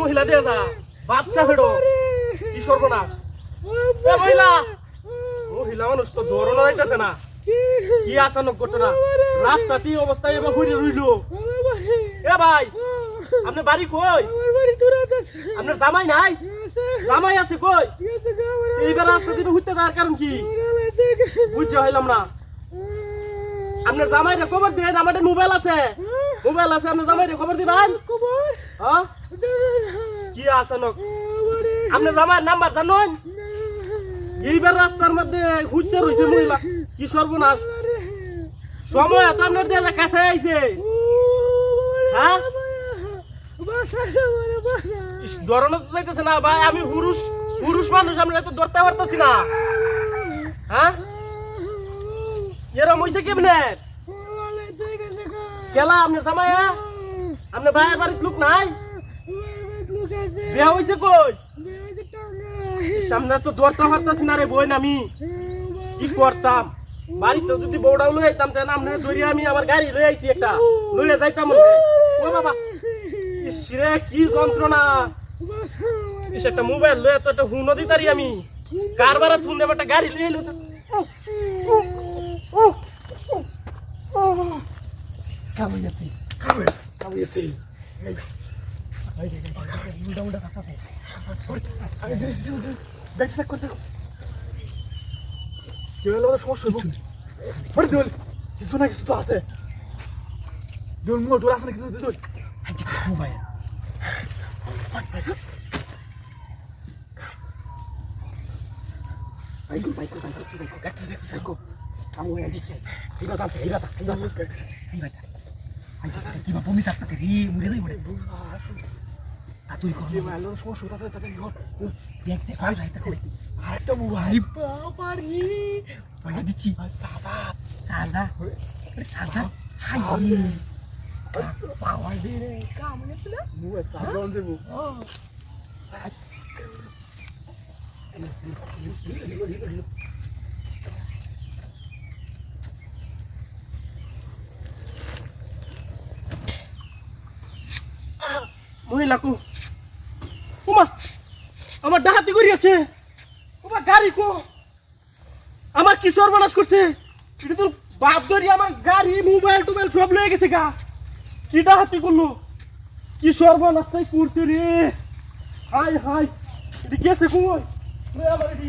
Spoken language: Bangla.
মহিলা দিয়ে দা বাচ্চা ফেড়ো। কি সর্বনাশ মহিলা। মহিলা মানুষ তো দৌড়ানো যাইতেছে না। কি আসানক ঘটনা? রাস্তাতে অবস্থায় এবার ঘুরে রইল। এ ভাই, আপনি বাড়ি কই? আপনার জামাই নাই? জামাই আছে কই? এইবার রাস্তা দিবে ঘুরতে যাওয়ার কারণ কি? বুঝতে হইলাম না। আপনার জামাই রে খবর দেন আমার মোবাইল আছে। মোবাইল আছে আপনার জামাই রে খবর দিবেন? হ্যাঁ? কি আসানক আপনার জামাইয়ের নাম্বার জানেন? এইবার রাস্তার মধ্যে ঘুরতে রয়েছে মহিলা। কি সর্বনাশ। সময় তো আপনার দিয়ে কাছে আইছে। হ্যাঁ? ইস, দৌড়ানো তো যাইতেছে না ভাই। আমি পুরুষ পুরুষ মানুষ আমরা তো ধরতে পারতেছি না হ্যাঁ এরম হইছে কেমনে? কেলা আপনার জামাইয়া আপনার ভাইয়ের বাড়ির লোক নাই? বিয়া হইছে কই? আমরা তো ধরতে পারতেছি না রে বোন আমি। কি করতাম? বাড়িতে যদি বউডাও লই আইতাম তাহলে আমরা ধরি আমি আমার গাড়ি লই আইছি একটা। লইয়া যাইতাম। ও বাবা। ইস রে, কি যন্ত্রণা। ইস, একটা মোবাইল লইয়া তো একটা হুনো দিতারি আমি। কারবারে দেব একটা গাড়ি লইয়া এলো কামড়িয়েছি কামড়িয়েছি উল্টা উল্টা কাটাছে ব্যাগ চেক করতে কি হলো সমস্যা হইব? দিল কিছু না কিছু তো আছে। দিল আছে না কিছু দিল tante, iba tante. Iba tante. Ayo, iba bumi sakit tadi, murid lagi murid. Tatu ikut. কি মারলো সমস্যা তাতে তাতে ঘর Dia kita kau dah kita. আরেকটা মোবাইল পারি বলে দিচ্ছি সাসা সাজা সাজা হাই পাওয়ার দিয়ে রে কামনে তুলা মোবাইল সাগরন দেবো মহিলা লাকু। উমা, আমার ডাহাতি করি আছে উমা, গাড়ি কো। আমার কি সর্বনাশ করছে? এটা তোর বাপ ধরি আমার গাড়ি মোবাইল টোবাইল সব লয়ে গেছে গা। কি ডাহাতি করল? কি সর্বনাশটাই করছে রে। হাই হাই এটি গেছে কই? আমার এটি।